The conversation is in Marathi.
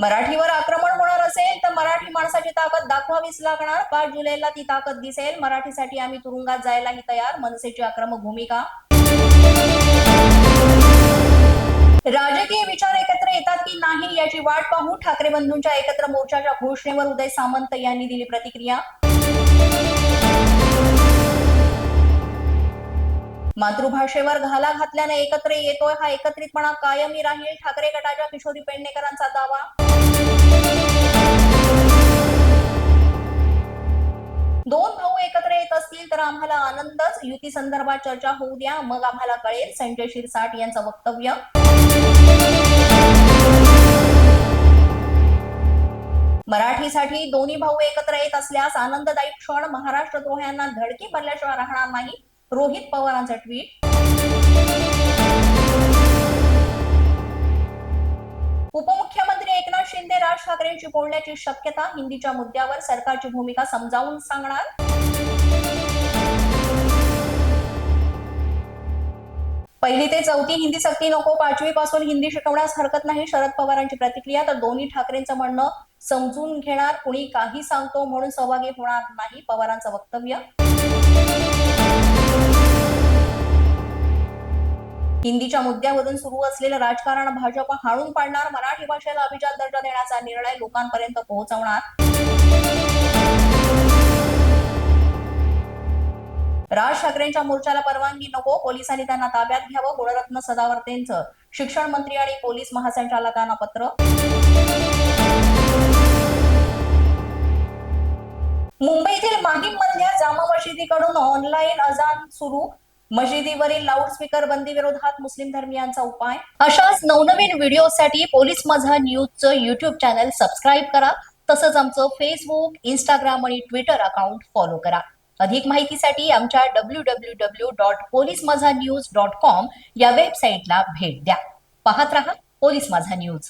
मराठीवर आक्रमण होणार असेल तर मराठी माणसाची ताकद दाखवावीच लागणार. पाच जुलैला ती ताकद दिसेल. मराठीसाठी आम्ही तुरुंगात जायलाही तयार. मनसेची आक्रमक भूमिका. राजकीय विचार एकत्र येतात की नाही याची वाट पाहून ठाकरे बंधूंच्या एकत्र मोर्चाच्या घोषणेवर उदय सामंत यांनी दिली प्रतिक्रिया. मातृभाषेवर घाला घातल्याने एकत्र येतोय हा एकत्रितपणा कायमी राहील. ठाकरे गटाच्या किशोरी पेडणेकरांचा दावा. एकत्र येत असतील तर आम्हाला आनंदच. युती संदर्भात चर्चा होऊ द्या. मग आम्हाला कळेल. संजय शिरसाट यांचं वक्तव्य. मराठीसाठी दोन्ही भाऊ एकत्र येत असल्यास आनंददायी क्षण. महाराष्ट्र द्रोह्यांना धडकी भरल्याशिवाय राहणार नाही. रोहित पवारांचं ट्विट. ठाकरेंशी बोलण्याची शक्यता हिंदीच्या मुद्द्यावर सरकारची भूमिका समजावून सांगणार? पहिली ते चौथी हिंदी सक्ती नको पाचवी पासून हिंदी शिकवण्यास हरकत नाही शरद पवारांची प्रतिक्रिया तर दोन्ही ठाकरेंचं म्हणणं समजून घेणार कुणी काही सांगतो म्हणून सहभागी होणार नाही पवारांचं वक्तव्य. हिंदीच्या मुद्द्यावरून सुरू असलेलं राजकारण भाजप हाणून पाडणार मराठी भाषेला अभिजात दर्जा देण्याचा निर्णय लोकांपर्यंत पोहोचवणार. राज ठाकरेंच्या मोर्चाला परवानगी नको पोलिसांनी त्यांना ताब्यात घ्यावं गुणरत्न सदावर्तेंचं. शिक्षण मंत्री आणि पोलीस महासंचालकांना पत्र. मुंबईतील माहीम मधल्या जामा मशिदीकडून ऑनलाईन अजान सुरू मशिदीवरील लाऊडस्पीकर बंदी विरोधात मुस्लिम धर्मियांचा उपाय. अशाच नवनवीन व्हिडिओसाठी पोलीस माझा न्यूजचं युट्यूब चॅनल सबस्क्राईब करा. तसंच आमचं फेसबुक इंस्टाग्राम आणि ट्विटर अकाउंट फॉलो करा. अधिक माहितीसाठी आमच्या W W W dot police Majha news dot com या वेबसाईटला भेट द्या. पाहत रहा पोलीस माझा न्यूज